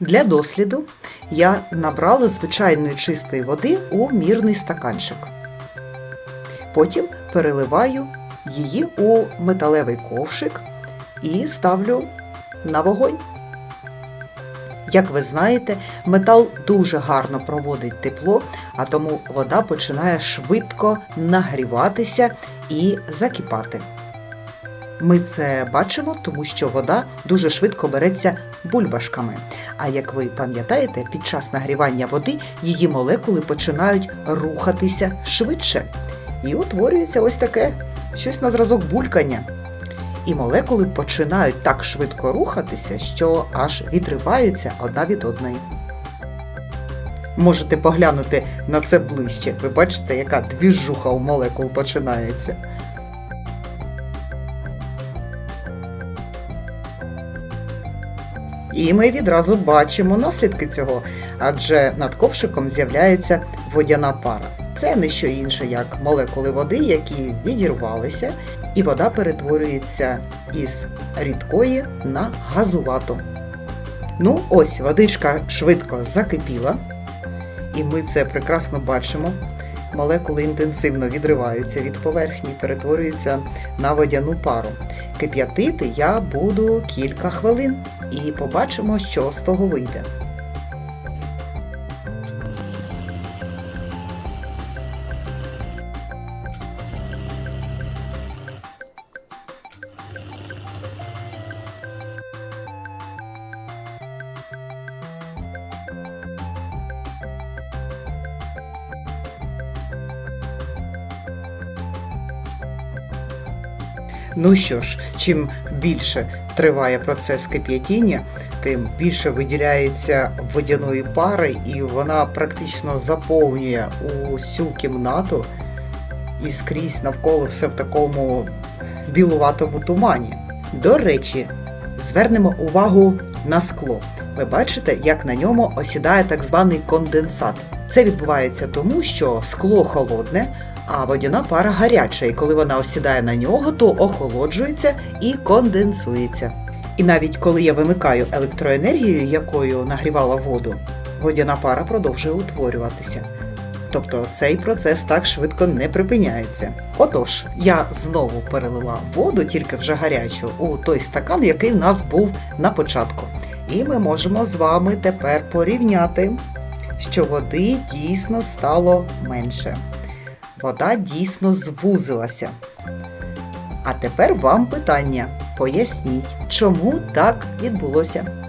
Для досліду я набрала звичайної чистої води у мірний стаканчик. Потім переливаю її у металевий ковшик і ставлю на вогонь. Як ви знаєте, метал дуже гарно проводить тепло, а тому вода починає швидко нагріватися і закипати. Ми це бачимо, тому що вода дуже швидко береться бульбашками. А як ви пам'ятаєте, під час нагрівання води її молекули починають рухатися швидше. І утворюється ось таке щось на зразок булькання. І молекули починають так швидко рухатися, що аж відриваються одна від одної. Можете поглянути на це ближче. Ви бачите, яка двіжуха у молекул починається. І ми відразу бачимо наслідки цього, адже над ковшиком з'являється водяна пара. Це не що інше, як молекули води, які відірвалися, і вода перетворюється із рідкої на газувату. Ну, ось водичка швидко закипіла, і ми це прекрасно бачимо. Молекули інтенсивно відриваються від поверхні, перетворюються на водяну пару. Кип'ятити я буду кілька хвилин і побачимо, що з того вийде. Ну що ж, чим більше триває процес кип'ятіння, тим більше виділяється водяної пари, і вона практично заповнює усю кімнату і скрізь навколо все в такому білуватому тумані. До речі, звернемо увагу на скло. Ви бачите, як на ньому осідає так званий конденсат. Це відбувається тому, що скло холодне, а водяна пара гаряча, і коли вона осідає на нього, то охолоджується і конденсується. І навіть коли я вимикаю електроенергію, якою нагрівала воду, водяна пара продовжує утворюватися. Тобто цей процес так швидко не припиняється. Отож, я знову перелила воду, тільки вже гарячу, у той стакан, який в нас був на початку. І ми можемо з вами тепер порівняти, що води дійсно стало менше. Вода дійсно звузилася. А тепер вам питання. Поясніть, чому так відбулося?